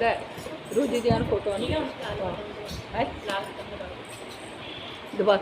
ਦਾ ਰੋਜੀ ਦੀਆਂ ਫੋਟੋ ਨਹੀਂ ਹੈ। ਦਬਾ।